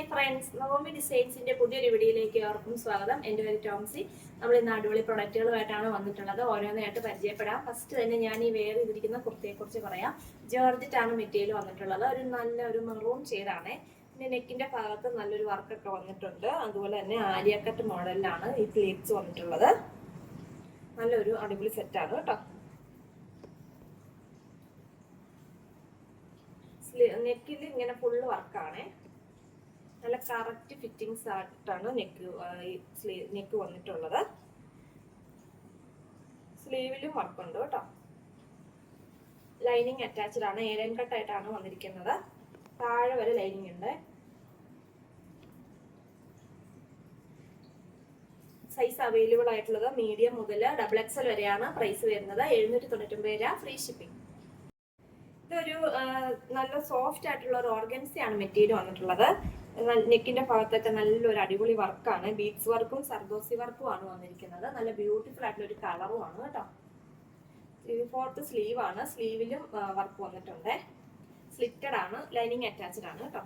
Hi friends Naomi ഡിസൈൻസിന്റെ പുതിയൊരു വീഡിയോയിലേക്ക് ഏവർക്കും സ്വാഗതം. എന്റെ പേര് ടോംസി. നമ്മൾ ഇന്ന് അടിപൊളി പ്രൊഡക്റ്റുകളുമായിട്ടാണ് വന്നിട്ടുള്ളത്. ഓരോന്നായിട്ട് പരിചയപ്പെടാം. ഫസ്റ്റ് തന്നെ ഞാൻ ഈ വെയർ ചെയ്തിരിക്കുന്ന കുർത്തിയെ കുറിച്ച് പറയാം. ജോർജറ്റ് ആണ് മെറ്റീരിയൽ വന്നിട്ടുള്ളത്. ഒരു നല്ല ഒരു മെറൂൺ ഷെയ്ഡാണ് പിന്നെ നെക്കിന്റെ ഭാഗത്ത് നല്ലൊരു വർക്കൊക്കെ വന്നിട്ടുണ്ട്. അതുപോലെ തന്നെ ആലിയക്കട്ട് മോഡലിലാണ് ഈ പ്ലേറ്റ്സ് വന്നിട്ടുള്ളത്. നല്ലൊരു അടിപൊളി സെറ്റാണ് കേട്ടോ. നെക്കിൽ ഇങ്ങനെ ഫുള്ള് വർക്കാണേ നല്ല കറക്റ്റ് ഫിറ്റിങ്സ് ആയിട്ടാണ് നെക്ക് സ്ലീവ് നെക്ക് വന്നിട്ടുള്ളത്. സ്ലീവിലും വർക്കുണ്ട് കേട്ടോ. ലൈനിങ് അറ്റാച്ച്ഡ് ആണ് ഏലൻ കട്ടായിട്ടാണ് വന്നിരിക്കുന്നത്. താഴെ വരെ ലൈനിങ് ഉണ്ട്. സൈസ് അവൈലബിൾ ആയിട്ടുള്ളത് മീഡിയം മുതൽ ഡബിൾ എക്സൽ വരെയാണ് പ്രൈസ് വരുന്നത്. എഴുന്നൂറ്റി തൊണ്ണൂറ്റൊമ്പത് രൂപ ഫ്രീ ഷിപ്പിംഗ് ഇതൊരു നല്ല സോഫ്റ്റ് ആയിട്ടുള്ള ഒരു ഓർഗൻസിയാണ് മെറ്റീരിയൽ വന്നിട്ടുള്ളത്. നെക്കിന്റെ ഭാഗത്തൊക്കെ നല്ലൊരു അടിപൊളി വർക്കാണ്. ബീഡ്സ് വർക്കും സർദോസി വർക്കും ആണ് വന്നിരിക്കുന്നത്. നല്ല ബ്യൂട്ടിഫുൾ ആയിട്ടുള്ള ഒരു കളറും ആണ് കേട്ടോ. ഫോർത്ത് സ്ലീവ് ആണ്. സ്ലീവിലും വർക്ക് വന്നിട്ടുണ്ട്. സ്ലിറ്റഡ് ആണ് ലൈനിങ് അറ്റാച്ച്ഡ് ആണ് കേട്ടോ.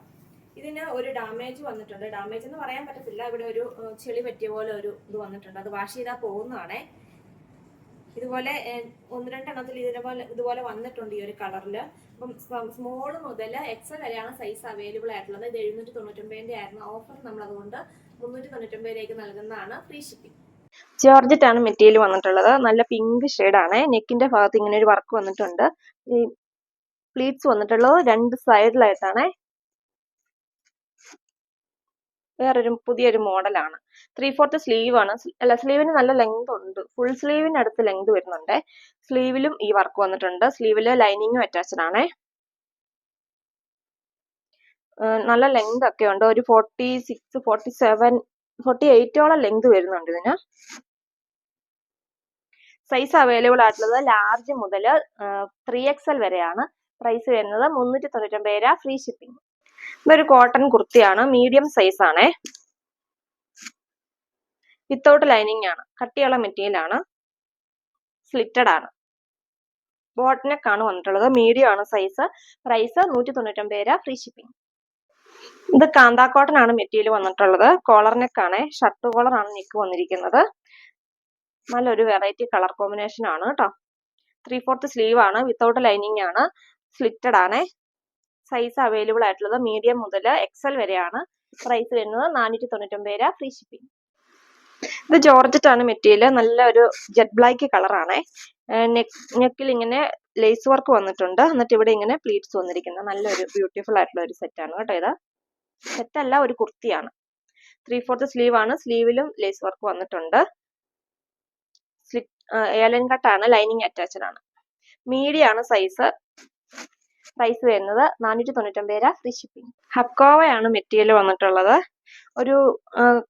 ഇതിന് ഒരു ഡാമേജ് വന്നിട്ടുണ്ട്. ഡാമേജ് എന്ന് പറയാൻ പറ്റത്തില്ല. ഇവിടെ ഒരു ചെളി പറ്റിയ പോലെ ഒരു ഇത് വന്നിട്ടുണ്ട്. അത് വാഷ് ചെയ്താൽ പോകുന്നതാണേ. ഇതുപോലെ ഒന്ന് രണ്ടെണ്ണത്തിൽ ഇതിനെ പോലെ ഇതുപോലെ വന്നിട്ടുണ്ട് ഈ ഒരു കളറിൽ അപ്പം സ്മോൾ മുതൽ എക്സൽ വരെയാണ് സൈസ് അവൈലബിൾ ആയിട്ടുള്ളത്. ഇത് എഴുന്നൂറ്റി തൊണ്ണൂറ്റൊമ്പതിന്റെ ആയിരുന്നു ഓഫർ നമ്മൾ അതുകൊണ്ട് മുന്നൂറ്റി തൊണ്ണൂറ്റൊമ്പതിലേക്ക് നൽകുന്നതാണ് ഫ്രീ ഷിപ്പിംഗ് ജോർജറ്റ് ആണ് മെറ്റീരിയൽ വന്നിട്ടുള്ളത്. നല്ല പിങ്ക് ആണ്. നെക്കിന്റെ ഭാഗത്ത് ഇങ്ങനെ ഒരു വർക്ക് വന്നിട്ടുണ്ട്. ഈ പ്ലീറ്റ്സ് വന്നിട്ടുള്ളത് രണ്ട് സൈഡിലായിട്ടാണ് വേറൊരു പുതിയൊരു മോഡലാണ് ത്രീ ഫോർത്ത് സ്ലീവ് ആണ്. അല്ല സ്ലീവിന് നല്ല ലെങ്ത് ഉണ്ട്. ഫുൾ സ്ലീവിന് അടുത്ത് ലെങ്ത് വരുന്നുണ്ട്. സ്ലീവിലും ഈ വർക്ക് വന്നിട്ടുണ്ട്. സ്ലീവിൽ ലൈനിങ്ങും അറ്റാച്ച്ഡ് ആണ്. നല്ല ലെങ്ത് ഒക്കെ ഉണ്ട്. ഒരു forty six forty seven forty എയ്റ്റോളം length വരുന്നുണ്ട് ഇതിന്. സൈസ് അവൈലബിൾ ആയിട്ടുള്ളത് ലാർജ് മുതൽ ത്രീ എക്സൽ വരെയാണ്. പ്രൈസ് വരുന്നത് മുന്നൂറ്റി തൊണ്ണൂറ്റൊമ്പത് രൂപ ഫ്രീ ഷിപ്പിംഗ് ഇതൊരു കോട്ടൺ കുർത്തിയാണ്. മീഡിയം സൈസ് ആണേ. വിത്തൗട്ട് ലൈനിങ് ആണ്. കട്ടിയുള്ള മെറ്റീരിയൽ ആണ്. സ്ലിറ്റഡ് ആണ്. ബോട്ട് ആണ് വന്നിട്ടുള്ളത്. മീഡിയം ആണ് സൈസ് പ്രൈസ് നൂറ്റി തൊണ്ണൂറ്റൊമ്പത് രൂപ. ഫ്രീ ഷിപ്പിംഗ് ഇത് കാന്താ കോട്ടൺ ആണ് മെറ്റീരിയൽ വന്നിട്ടുള്ളത്. കോളർ നെക്ക് ആണ് ഷർട്ട് കോളർ ആണ് നെക്ക് വന്നിരിക്കുന്നത്. നല്ലൊരു വെറൈറ്റി കളർ കോമ്പിനേഷൻ ആണ് കേട്ടോ ത്രീ ഫോർത്ത് സ്ലീവ് ആണ്. വിത്തൗട്ട് ലൈനിങ് ആണ്. സ്ലിറ്റഡ് ആണ്. സൈസ് അവൈലബിൾ ആയിട്ടുള്ളത് മീഡിയം മുതൽ എക്സൽ വരെയാണ്. പ്രൈസ് വരുന്നത് നാനൂറ്റി തൊണ്ണൂറ്റൊമ്പത് രൂപ. ഫ്രീ ഷിപ്പിംഗ് ഇത് ജോർജറ്റ് ആണ് മെറ്റീരിയൽ. നല്ല ഒരു ജെറ്റ് ബ്ലാക്ക് കളറാണ്. നെക്കിൽ ഇങ്ങനെ ലേസ് വർക്ക് വന്നിട്ടുണ്ട്. എന്നിട്ട് ഇവിടെ ഇങ്ങനെ പ്ലീറ്റ്സ് വന്നിരിക്കുന്ന. നല്ലൊരു ബ്യൂട്ടിഫുൾ ആയിട്ടുള്ള ഒരു സെറ്റാണ് കേട്ടോ ഇത്. സെറ്റ് അല്ല ഒരു കുർത്തിയാണ്. ത്രീ ഫോർത്ത് സ്ലീവ് ആണ്. സ്ലീവിലും ലേസ് വർക്ക് വന്നിട്ടുണ്ട്. ഏലൻ കട്ടാണ് ലൈനിങ് അറ്റാച്ച്ഡ് ആണ്. മീഡിയം ആണ്. സൈസ് പ്രൈസ് വരുന്നത് നാനൂറ്റി തൊണ്ണൂറ്റൊമ്പത് രൂപ. ഫ്രീ ഷിപ്പിംഗ് ഹക്കോവയാണ് മെറ്റീരിയൽ വന്നിട്ടുള്ളത്. ഒരു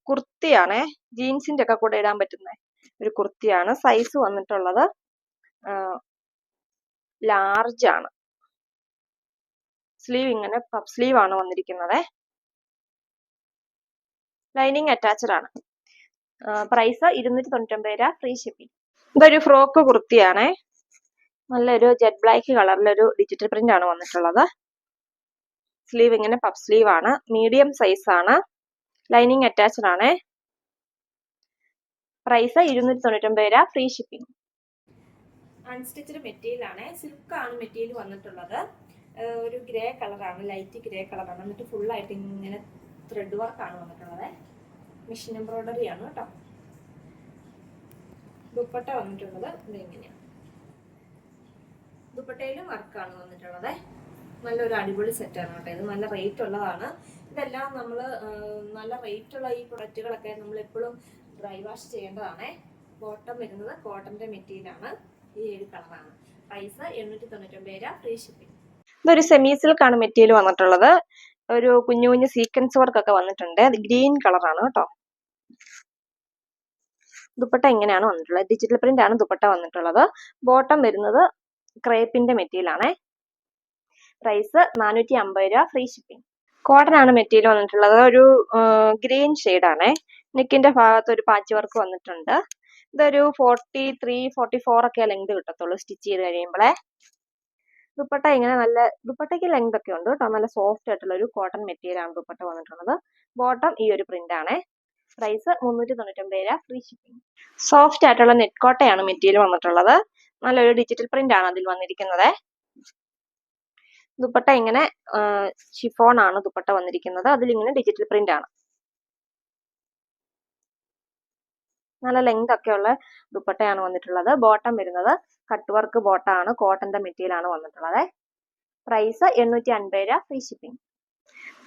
കുർത്തിയാണ് ജീൻസിന്റെ ഒക്കെ കൂടെ ഇടാൻ പറ്റുന്ന ഒരു കുർത്തിയാണ്. സൈസ് വന്നിട്ടുള്ളത് ലാർജ് ആണ് സ്ലീവ് ഇങ്ങനെ പഫ് സ്ലീവ് ആണ് വന്നിരിക്കുന്നത്. ലൈനിങ് അറ്റാച്ച്ഡ് ആണ് പ്രൈസ് ഇരുന്നൂറ്റി തൊണ്ണൂറ്റൊമ്പത് രൂപ ഫ്രീ ഷിപ്പിംഗ്. ഇതൊരു ഫ്രോക്ക് കുർത്തിയാണ്. നല്ലൊരു ജെറ്റ് ബ്ലാക്ക് കളറിലൊരു ഡിജിറ്റൽ പ്രിന്റ് ആണ് വന്നിട്ടുള്ളത്. സ്ലീവ് ഇങ്ങനെ പഫ് സ്ലീവ് ആണ് മീഡിയം സൈസ് ആണ് ലൈനിങ് അറ്റാച്ച്ഡ് ആണ്. പ്രൈസ് ഇരുന്നൂറ്റി തൊണ്ണൂറ്റൊമ്പത് രൂപ ഫ്രീ ഷിപ്പിംഗ് അൺസ്റ്റിച്ചഡ് മെറ്റീരിയൽ ആണ്. സിൽക്ക് ആണ് മെറ്റീരിയൽ വന്നിട്ടുള്ളത്. ഒരു ഗ്രേ കളറാണ് ലൈറ്റ് ഗ്രേ കളറാണ് എന്നിട്ട് ഫുൾ ആയിട്ട് ഇങ്ങനെ ത്രെഡ് വർക്ക് ആണ് വന്നിട്ടുള്ളത്. മെഷീൻ എംബ്രോയിഡറി ആണ് കേട്ടോ ദുപ്പട്ട വന്നിട്ടുള്ളത് ഇതെങ്ങനെയാണ് ദുപ്പട്ടയിലും വർക്കാണ് വന്നിട്ടുള്ളത്. നല്ലൊരു അടിപൊളി സെറ്റാണ് കേട്ടോ ഇത് നല്ല റേറ്റ് ഉള്ളതാണ്. ഇതെല്ലാം നമ്മൾ നല്ല റേറ്റുള്ള ഈ പ്രൊഡക്റ്റുകളൊക്കെ നമ്മൾ എപ്പോഴും ഡ്രൈ വാഷ് ചെയ്യേണ്ടതാണേ. ബോട്ടം വരുന്നത് കോട്ടന്റെ മെറ്റീരിയലാണ് ഈ ഏഴ് കളറാണ്. പ്രൈസ് എണ്ണൂറ്റി തൊണ്ണൂറ്റൊമ്പത് രൂപ ഫ്രീ ഷിപ്പിംഗ് ഇതൊരു സെമി സിൽക്ക് ആണ് മെറ്റീരിയൽ വന്നിട്ടുള്ളത്. ഒരു കുഞ്ഞു കുഞ്ഞു സീക്വൻസ് വർക്ക് ഒക്കെ വന്നിട്ടുണ്ട്. ഗ്രീൻ കളറാണ് കേട്ടോ. ദുപ്പട്ട ഇങ്ങനെയാണ് വന്നിട്ടുള്ളത്. ഡിജിറ്റൽ പ്രിന്റ് ആണ് ദുപ്പട്ട വന്നിട്ടുള്ളത്. ബോട്ടം വരുന്നത് ക്രേപ്പിന്റെ മെറ്റീരിയൽ ആണേ. പ്രൈസ് നാനൂറ്റി അമ്പത് രൂപ ഫ്രീ ഷിപ്പിംഗ് കോട്ടൺ ആണ് മെറ്റീരിയൽ വന്നിട്ടുള്ളത്. ഒരു ഗ്രീൻ ആണ്. നെക്കിന്റെ ഭാഗത്ത് ഒരു പാച്ച് വർക്ക് വന്നിട്ടുണ്ട്. ഇതൊരു ഫോർട്ടി ത്രീ ഫോർട്ടി ഫോർ ഒക്കെ ലെങ്ത് കിട്ടത്തുള്ളൂ സ്റ്റിച്ച് ചെയ്ത് കഴിയുമ്പോഴേ ദുപ്പട്ട ഇങ്ങനെ നല്ല ദുപ്പട്ടയ്ക്ക് ലെങ്ത് ഒക്കെ ഉണ്ട് കേട്ടോ. നല്ല സോഫ്റ്റ് ആയിട്ടുള്ള ഒരു കോട്ടൺ മെറ്റീരിയൽ ആണ് ദുപ്പട്ട വന്നിട്ടുള്ളത്. ബോട്ടം ഈ ഒരു പ്രിന്റ് ആണേ. പ്രൈസ് മുന്നൂറ്റി തൊണ്ണൂറ്റൊമ്പത് രൂപ. ഫ്രീ ഷിപ്പിംഗ് സോഫ്റ്റ് ആയിട്ടുള്ള നെറ്റ് കോട്ടയാണ് മെറ്റീരിയൽ വന്നിട്ടുള്ളത്. നല്ലൊരു ഡിജിറ്റൽ പ്രിന്റ് ആണ് അതിൽ വന്നിരിക്കുന്നത്. ദുപ്പട്ട ഇങ്ങനെ ഷിഫോൺ ആണ് ദുപ്പട്ട വന്നിരിക്കുന്നത്. അതിലിങ്ങനെ ഡിജിറ്റൽ പ്രിന്റ് ആണ്. നല്ല ലെങ്ത് ഒക്കെ ഉള്ള ദുപ്പട്ടയാണ് വന്നിട്ടുള്ളത്. ബോട്ടം വരുന്നത് കട്ട് വർക്ക് ബോട്ടാണ് കോട്ടന്റെ മെറ്റീരിയൽ ആണ് വന്നിട്ടുള്ളത്. പ്രൈസ് എണ്ണൂറ്റി അൻപത് രൂപ ഫ്രീ ഷിപ്പിംഗ്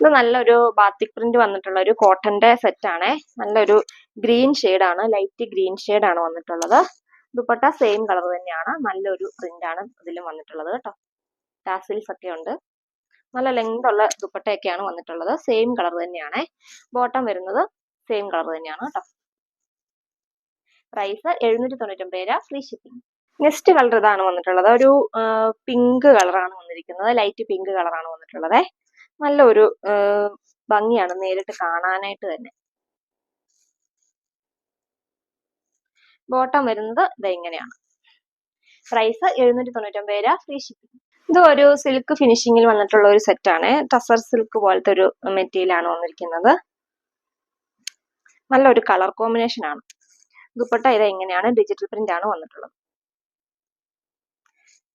ഇത് നല്ലൊരു ബാത്തിക് പ്രിന്റ് വന്നിട്ടുള്ള ഒരു കോട്ടന്റെ സെറ്റ് ആണ്. നല്ലൊരു ഗ്രീൻ ആണ്. ലൈറ്റ് ഗ്രീൻ ആണ് വന്നിട്ടുള്ളത്. ദുപ്പട്ട സെയിം കളർ തന്നെയാണ്. നല്ലൊരു പ്രിന്റ് ആണ് ഇതിലും വന്നിട്ടുള്ളത് കേട്ടോ. ടാസിൽസ് ഒക്കെ ഉണ്ട് നല്ല ലെങ്ത് ഉള്ള ദുപ്പട്ടയൊക്കെയാണ് വന്നിട്ടുള്ളത്. സെയിം കളർ തന്നെയാണ്. ബോട്ടം വരുന്നത് സെയിം കളർ തന്നെയാണ് കേട്ടോ. പ്രൈസ് എഴുന്നൂറ്റി തൊണ്ണൂറ്റൊമ്പത് രൂപ ഫ്രീ ഷിപ്പിംഗ്. നെക്സ്റ്റ് കളർ ഇതാണ് വന്നിട്ടുള്ളത്. ഒരു പിങ്ക് കളറാണ് വന്നിരിക്കുന്നത്. ലൈറ്റ് പിങ്ക് കളറാണ് വന്നിട്ടുള്ളത്. നല്ലൊരു ഭംഗിയാണ് നേരിട്ട് കാണാനായിട്ട് തന്നെ. ബോട്ടം വരുന്നത് ഇതെങ്ങനെയാണ്? പ്രൈസ് എഴുന്നൂറ്റി തൊണ്ണൂറ്റൊമ്പത് രൂപ ഫ്രീ ഷിപ്പിംഗ്. ഇത് ഒരു സിൽക്ക് ഫിനിഷിങ്ങിൽ വന്നിട്ടുള്ള ഒരു സെറ്റാണ് ടസർ സിൽക്ക് പോലത്തെ ഒരു മെറ്റീരിയൽ ആണ് വന്നിരിക്കുന്നത്. നല്ലൊരു കളർ കോമ്പിനേഷൻ ആണ്. ദുപ്പട്ട ഇത് എങ്ങനെയാണ്? ഡിജിറ്റൽ പ്രിന്റ് ആണ് വന്നിട്ടുള്ളത്.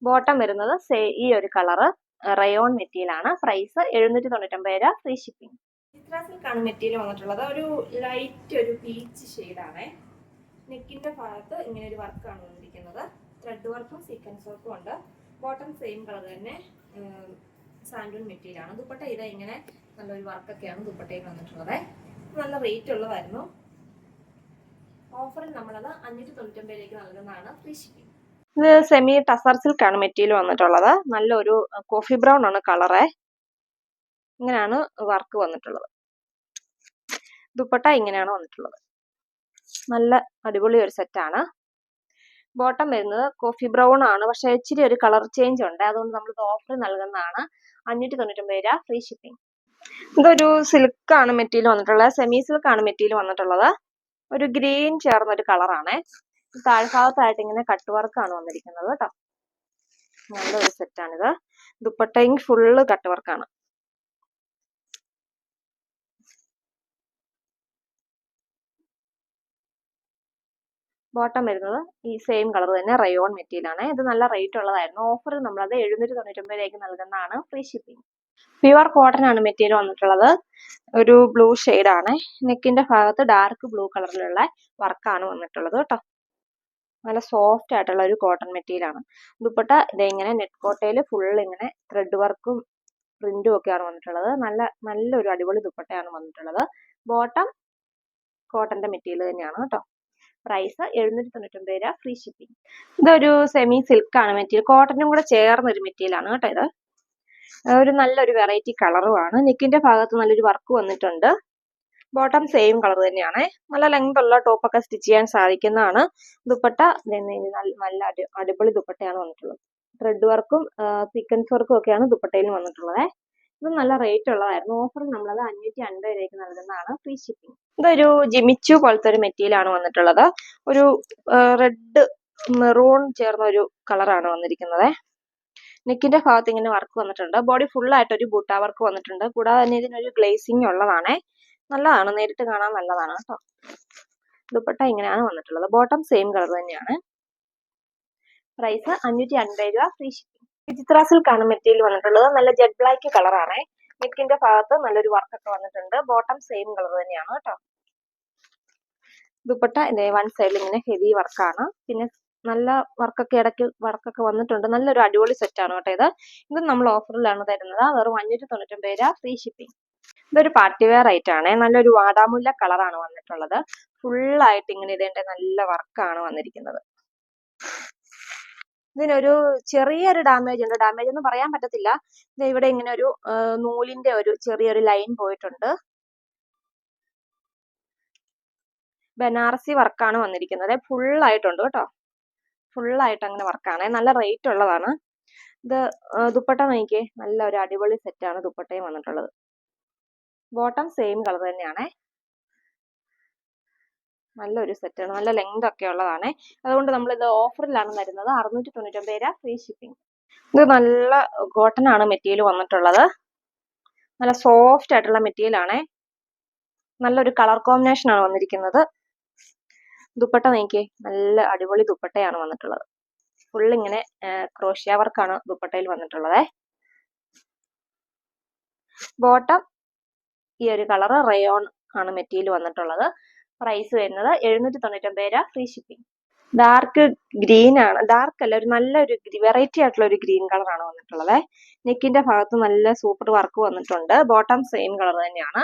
ബോട്ടം വരുന്നത് ഈ ഒരു കളറ് റയോൺ മെറ്റീരിയൽ ആണ്. പ്രൈസ് എഴുന്നൂറ്റി തൊണ്ണൂറ്റൊമ്പത് രൂപ ഫ്രീ ഷിപ്പിംഗ് ചിത്ര സിൽക്കാണ് മെറ്റീരിയൽ വന്നിട്ടുള്ളത് ഒരു ലൈറ്റ് ഒരു പീച്ച് ഷെയ്ഡാണ് നെക്കിന്റെ ഭാഗത്ത് ഇങ്ങനെ ഒരു വർക്കാണ് വന്നിരിക്കുന്നത്. ത്രെഡ് വർക്കും സീക്വൻസ് വർക്കും ഉണ്ട്. ബോട്ടം സെയിം കളർ തന്നെ സാൻഡൂൺ മെറ്റീരിയൽ ആണ്. ദുപ്പട്ട ഇതാ ഇങ്ങനെ നല്ലൊരു വർക്കൊക്കെയാണ് ദുപ്പട്ടയിൽ വന്നിട്ടുള്ളത്. നല്ല റേറ്റ് ഉള്ളതായിരുന്നു. ഓഫറിൽ നമ്മളത് അഞ്ഞൂറ്റി തൊണ്ണൂറ്റൊമ്പതിലേക്ക് നൽകുന്നതാണ് ഫ്രീ ഷിപ്പിംഗ് ഇത് സെമി ടസർ സിൽക്കാണ് മെറ്റീരിയൽ വന്നിട്ടുള്ളത്. നല്ലൊരു കോഫി ബ്രൗൺ ആണ് കളറ് ഇങ്ങനെയാണ് വർക്ക് വന്നിട്ടുള്ളത്. ദുപ്പട്ട ഇങ്ങനെയാണ് വന്നിട്ടുള്ളത്. നല്ല അടിപൊളി ഒരു സെറ്റാണ് ബോട്ടം വരുന്നത് കോഫി ബ്രൗൺ ആണ്. പക്ഷെ ഇച്ചിരി ഒരു കളർ ചേഞ്ച് ഉണ്ട്. അതുകൊണ്ട് നമ്മൾ ഓഫർ നൽകുന്നതാണ്. അഞ്ഞൂറ്റി തൊണ്ണൂറ്റൊമ്പത് രൂപ ഫ്രീ ഷിപ്പിംഗ് ഇതൊരു സിൽക്കാണ് മെറ്റീരിയൽ വന്നിട്ടുള്ളത്. സെമി സിൽക്കാണ് മെറ്റീരിയൽ വന്നിട്ടുള്ളത്. ഒരു ഗ്രീൻ ചേർന്ന ഒരു കളറാണ് താഴ്ഭാഗത്തായിട്ട് ഇങ്ങനെ കട്ട് വർക്കാണ് വന്നിരിക്കുന്നത് കേട്ടോ നല്ലൊരു സെറ്റാണിത് ദുപ്പട്ടയും ഫുള്ള് കട്ട് വർക്കാണ് ബോട്ടം വരുന്നത് ഈ സെയിം കളർ തന്നെ റയോൺ മെറ്റീരിയൽ ആണ്. ഇത് നല്ല റേറ്റ് ഉള്ളതായിരുന്നു. ഓഫർ നമ്മൾ നമ്മളത് എഴുന്നൂറ്റി തൊണ്ണൂറ്റൊമ്പതിലേക്ക് നൽകുന്നതാണ് ഫ്രീ ഷിപ്പിംഗ് പ്യുവർ കോട്ടൺ ആണ് മെറ്റീരിയൽ വന്നിട്ടുള്ളത്. ഒരു ബ്ലൂ ആണ്. നെക്കിന്റെ ഭാഗത്ത് ഡാർക്ക് ബ്ലൂ കളറിലുള്ള വർക്കാണ് വന്നിട്ടുള്ളത് കേട്ടോ. നല്ല സോഫ്റ്റ് ആയിട്ടുള്ള ഒരു കോട്ടൺ മെറ്റീരിയൽ ആണ്. ദുപ്പട്ട ഇങ്ങനെ നെറ്റ് കോട്ടയിൽ ഫുൾ ഇങ്ങനെ ത്രെഡ് വർക്കും പ്രിന്റും ഒക്കെയാണ് വന്നിട്ടുള്ളത്. നല്ല നല്ലൊരു അടിപൊളി ദുപ്പട്ടയാണ് വന്നിട്ടുള്ളത്. ബോട്ടം കോട്ടന്റെ മെറ്റീരിയൽ തന്നെയാണ് കേട്ടോ. പ്രൈസ് എഴുന്നൂറ്റി തൊണ്ണൂറ്റൊമ്പത് രൂപ ഫ്രീ ഷിപ്പിംഗ് ഇതൊരു സെമി സിൽക്ക് ആണ് മെറ്റീരിയൽ കോട്ടനും കൂടെ ചേർന്ന ഒരു മെറ്റീരിയൽ ആണ് കേട്ടോ ഇത്. ഒരു നല്ലൊരു വെറൈറ്റി കളറുമാണ് നെക്കിന്റെ ഭാഗത്ത് നല്ലൊരു വർക്ക് വന്നിട്ടുണ്ട്. ബോട്ടം സെയിം കളർ തന്നെയാണ്. നല്ല ലെങ്ത് ഉള്ള ടോപ്പൊക്കെ സ്റ്റിച്ച് ചെയ്യാൻ സാധിക്കുന്നതാണ്. ദുപ്പട്ട നല്ല അടിപൊളി ദുപ്പട്ടയാണ് വന്നിട്ടുള്ളത്. ത്രെഡ് വർക്കും സീക്വൻസ് വർക്കും ഒക്കെയാണ് ദുപ്പട്ടയിൽ വന്നിട്ടുള്ളത്. ഇത് നല്ല റേറ്റ് ഉള്ളതായിരുന്നു. ഓഫർ നമ്മളത് അഞ്ഞൂറ്റി അൻപത് രൂപയ്ക്ക് നൽകുന്നതാണ് ഫ്രീ ഷിപ്പിംഗ് ഇതൊരു ജിമിച്ചു പോലത്തെ ഒരു മെറ്റീരിയൽ ആണ് വന്നിട്ടുള്ളത്. ഒരു റെഡ് മെറൂൺ ചേർന്ന ഒരു കളറാണ് വന്നിരിക്കുന്നത്. നെക്കിന്റെ ഭാഗത്ത് ഇങ്ങനെ വർക്ക് വന്നിട്ടുണ്ട്. ബോഡി ഫുൾ ആയിട്ട് ഒരു ബൂട്ടാ വർക്ക് വന്നിട്ടുണ്ട്. കൂടാതെ തന്നെ ഇതിനൊരു ഗ്ലേസിംഗ് ഉള്ളതാണ്. നല്ലതാണ്. നേരിട്ട് കാണാൻ നല്ലതാണ് കേട്ടോ. ദുപ്പട്ട ഇങ്ങനെയാണ് വന്നിട്ടുള്ളത്. ബോട്ടം സെയിം കളർ തന്നെയാണ്. പ്രൈസ് അഞ്ഞൂറ്റി അൻപത് രൂപ. Free shipping. മെറ്റീരിയൽ വന്നിട്ടുള്ളത്. നല്ല ജെഡ് ബ്ലാക്ക് കളറാണ്. നെക്കിന്റെ ഭാഗത്ത് നല്ലൊരു വർക്കൊക്കെ വന്നിട്ടുണ്ട്. ബോട്ടം സെയിം കളർ തന്നെയാണ് കേട്ടോ. ദുപ്പട്ട വൺ സൈഡിൽ ഇങ്ങനെ ഹെവി വർക്കാണ് പിന്നെ നല്ല വർക്കൊക്കെ ഇടയ്ക്ക് വർക്കൊക്കെ വന്നിട്ടുണ്ട്. നല്ലൊരു അടിപൊളി സെറ്റാണ് കേട്ടോ ഇത്. ഇത് നമ്മൾ ഓഫറിലാണ് തരുന്നത്. വെറും അഞ്ഞൂറ്റി തൊണ്ണൂറ്റൊമ്പത് രൂപ ഫ്രീ ഷിപ്പിംഗ് ഇതൊരു പാർട്ടി വെയർ ആണ്. നല്ലൊരു വാടാമുല്ല കളറാണ് വന്നിട്ടുള്ളത്. ഫുള്ളായിട്ട് ഇങ്ങനെ ഇതേണ്ട നല്ല വർക്കാണ് വന്നിരിക്കുന്നത്. ഇതിനൊരു ചെറിയൊരു ഡാമേജ് ഉണ്ട്. ഡാമേജ് എന്ന് പറയാൻ പറ്റത്തില്ല. ഇത് ഇവിടെ ഇങ്ങനെ ഒരു നൂലിന്റെ ഒരു ചെറിയൊരു ലൈൻ പോയിട്ടുണ്ട്. ബനാറസി വർക്കാണ് വന്നിരിക്കുന്നത്. ഫുൾ ആയിട്ടുണ്ട് കേട്ടോ. ഫുൾ ആയിട്ട് അങ്ങനെ വർക്കാണ് നല്ല റേറ്റ് ഉള്ളതാണ്. ഇത് ദുപ്പട്ട നോക്കിയേ നല്ല ഒരു അടിപൊളി സെറ്റാണ് ദുപ്പട്ടയും വന്നിട്ടുള്ളത്. ബോട്ടം സെയിം കളർ തന്നെയാണേ. നല്ലൊരു സെറ്റാണ് നല്ല ലെങ്ത് ഒക്കെ ഉള്ളതാണ്. അതുകൊണ്ട് നമ്മൾ ഇത് ഓഫറിലാണ് തരുന്നത്. അറുന്നൂറ്റി തൊണ്ണൂറ്റൊമ്പത് രൂപ ഫ്രീ ഷിപ്പിംഗ് ഇത് നല്ല കോട്ടൺ ആണ് മെറ്റീരിയൽ വന്നിട്ടുള്ളത്. നല്ല സോഫ്റ്റ് ആയിട്ടുള്ള മെറ്റീരിയൽ ആണേ. നല്ലൊരു കളർ കോമ്പിനേഷൻ ആണ് വന്നിരിക്കുന്നത്. ദുപ്പട്ട നോക്കിയേ. നല്ല അടിപൊളി ദുപ്പട്ടയാണ് വന്നിട്ടുള്ളത്. ഫുള്ളിങ്ങനെ ക്രോഷ്യ വർക്കാണ് ദുപ്പട്ടയിൽ വന്നിട്ടുള്ളത്. ബോട്ടം ഈ ഒരു കളർ റയോൺ ആണ് മെറ്റീരിയൽ വന്നിട്ടുള്ളത്. പ്രൈസ് വരുന്നത് എഴുന്നൂറ്റി തൊണ്ണൂറ്റൊമ്പത് രൂപ ഫ്രീ ഷിപ്പിംഗ് ഡാർക്ക് ഗ്രീൻ ആണ്. ഡാർക്ക് അല്ല ഒരു നല്ലൊരു വെറൈറ്റി ആയിട്ടുള്ള ഒരു ഗ്രീൻ കളറാണ് വന്നിട്ടുള്ളത്. നെക്കിന്റെ ഭാഗത്ത് നല്ല സൂപ്പർ വർക്ക് വന്നിട്ടുണ്ട്. ബോട്ടം സെയിം കളർ തന്നെയാണ്.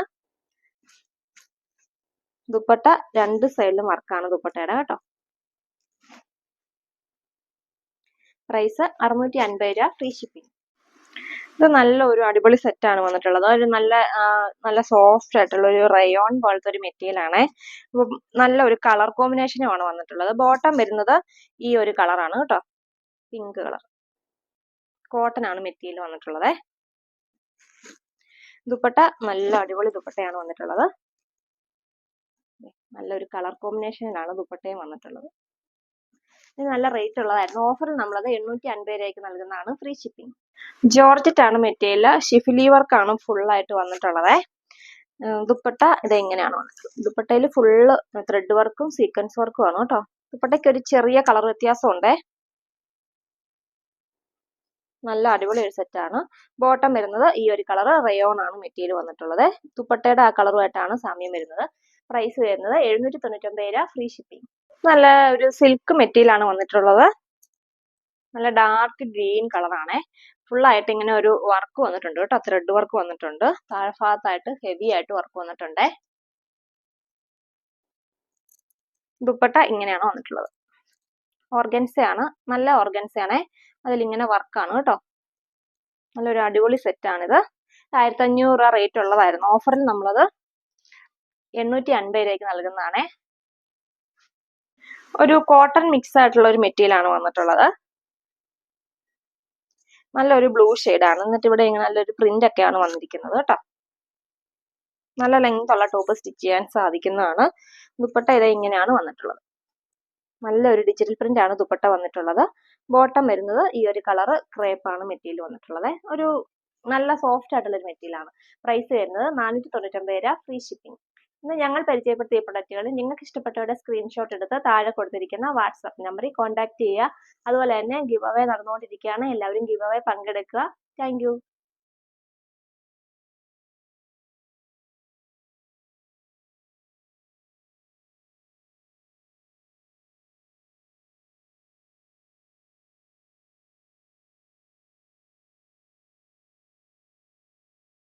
ദുപ്പട്ട രണ്ട് സൈഡിലും വർക്കാണ് ദുപ്പട്ടയുടെ കേട്ടോ. പ്രൈസ് അറുന്നൂറ്റി അൻപത് രൂപ ഫ്രീ ഷിപ്പിംഗ് ഇത് നല്ല ഒരു അടിപൊളി സെറ്റ് ആണ് വന്നിട്ടുള്ളത്. ഒരു നല്ല നല്ല സോഫ്റ്റ് ആയിട്ടുള്ള ഒരു റയോൺ പോലത്തെ ഒരു മെറ്റീരിയൽ ആണ്. നല്ല ഒരു കളർ കോമ്പിനേഷനുമാണ് വന്നിട്ടുള്ളത്. ബോട്ടം വരുന്നത് ഈ ഒരു കളറാണ് കേട്ടോ. പിങ്ക് കളർ കോട്ടൺ ആണ് മെറ്റീരിയൽ വന്നിട്ടുള്ളത്. ദുപ്പട്ട നല്ല അടിപൊളി ദുപ്പട്ടയാണ് വന്നിട്ടുള്ളത്. നല്ലൊരു കളർ കോമ്പിനേഷനിലാണ് ദുപ്പട്ടയും വന്നിട്ടുള്ളത്. ഇത് നല്ല റേറ്റ് ഉള്ളതായിരുന്നു. ഓഫറിൽ നമ്മളത് എണ്ണൂറ്റി അൻപത് രൂപയ്ക്ക് നൽകുന്നതാണ് ഫ്രീ ഷിപ്പിംഗ് ജോർജറ്റ് ആണ് മെറ്റീരിയൽ ഷിഫിലി വർക്കാണ് ഫുൾ ആയിട്ട് വന്നിട്ടുള്ളത്. ദുപ്പട്ട ഇത് എങ്ങനെയാണ് വന്നിട്ടുള്ളത് ദുപ്പട്ടയിൽ ഫുള്ള് ത്രെഡ് വർക്കും സീക്വൻസ് വർക്കും ആണ് കേട്ടോ. ദുപ്പട്ടയ്ക്ക് ഒരു ചെറിയ കളർ വ്യത്യാസം നല്ല അടിപൊളി ഒരു സെറ്റാണ് ബോട്ടം വരുന്നത് ഈ ഒരു കളർ റയോൺ ആണ് മെറ്റീരിയൽ വന്നിട്ടുള്ളത്. ദുപ്പട്ടയുടെ ആ കളറുമായിട്ടാണ് സാമ്യം വരുന്നത്. പ്രൈസ് വരുന്നത് എഴുന്നൂറ്റി തൊണ്ണൂറ്റൊമ്പത് രൂപ ഫ്രീ ഷിപ്പിംഗ് നല്ല ഒരു സിൽക്ക് മെറ്റീരിയൽ ആണ് വന്നിട്ടുള്ളത്. നല്ല ഡാർക്ക് ഗ്രീൻ കളറാണേ ഫുൾ ആയിട്ട് ഇങ്ങനെ ഒരു വർക്ക് വന്നിട്ടുണ്ട് കേട്ടോ. ത്രെഡ് വർക്ക് വന്നിട്ടുണ്ട്. താഴ്ഭാഗത്തായിട്ട് ഹെവി ആയിട്ട് വർക്ക് വന്നിട്ടുണ്ട്. ദുപ്പട്ട ഇങ്ങനെയാണ് വന്നിട്ടുള്ളത്. ഓർഗൻസയാണ്. നല്ല ഓർഗൻസയാണേ. അതിലിങ്ങനെ വർക്കാണ് കേട്ടോ. നല്ലൊരു അടിപൊളി സെറ്റാണിത് ആയിരത്തി അഞ്ഞൂറ് രൂപ റേറ്റ് ഉള്ളതായിരുന്നു ഓഫറിൽ നമ്മളത് എണ്ണൂറ്റി അൻപത് രൂപയ്ക്ക് നൽകുന്നതാണേ. ഒരു കോട്ടൺ മിക്സ് ആയിട്ടുള്ള ഒരു മെറ്റീരിയൽ ആണ് വന്നിട്ടുള്ളത്. നല്ലൊരു ബ്ലൂ ആണ്. എന്നിട്ട് ഇവിടെ ഇങ്ങനെ നല്ലൊരു പ്രിന്റ് ഒക്കെയാണ് വന്നിരിക്കുന്നത് കേട്ടോ. നല്ല ലെങ്ത് ഉള്ള ടോപ്പ് സ്റ്റിച്ച് ചെയ്യാൻ സാധിക്കുന്നതാണ്. ദുപ്പട്ട ഇത് ഇങ്ങനെയാണ് വന്നിട്ടുള്ളത്. നല്ലൊരു ഡിജിറ്റൽ പ്രിന്റ് ആണ് ദുപ്പട്ട വന്നിട്ടുള്ളത്. ബോട്ടം വരുന്നത് ഈ ഒരു കളർ ക്രേപ്പ് ആണ് മെറ്റീരിയൽ വന്നിട്ടുള്ളത്. ഒരു നല്ല സോഫ്റ്റ് ആയിട്ടുള്ള ഒരു മെറ്റീരിയൽ ആണ്. പ്രൈസ് വരുന്നത് നാനൂറ്റി തൊണ്ണൂറ്റൊമ്പത് രൂപ ഫ്രീ ഷിപ്പിംഗ് ഇന്ന് ഞങ്ങൾ പരിചയപ്പെടുത്തിയ പ്രൊഡക്റ്റുകൾ നിങ്ങൾക്ക് ഇഷ്ടപ്പെട്ടവരുടെ സ്ക്രീൻഷോട്ട് എടുത്ത് താഴെ കൊടുത്തിരിക്കുന്ന വാട്സാപ്പ് നമ്പറിൽ കോൺടാക്ട് ചെയ്യുക. അതുപോലെ തന്നെ ഗിവ് അവേ നടന്നുകൊണ്ടിരിക്കുകയാണ്. എല്ലാവരും ഗിവ് അവേ പങ്കെടുക്കുക താങ്ക്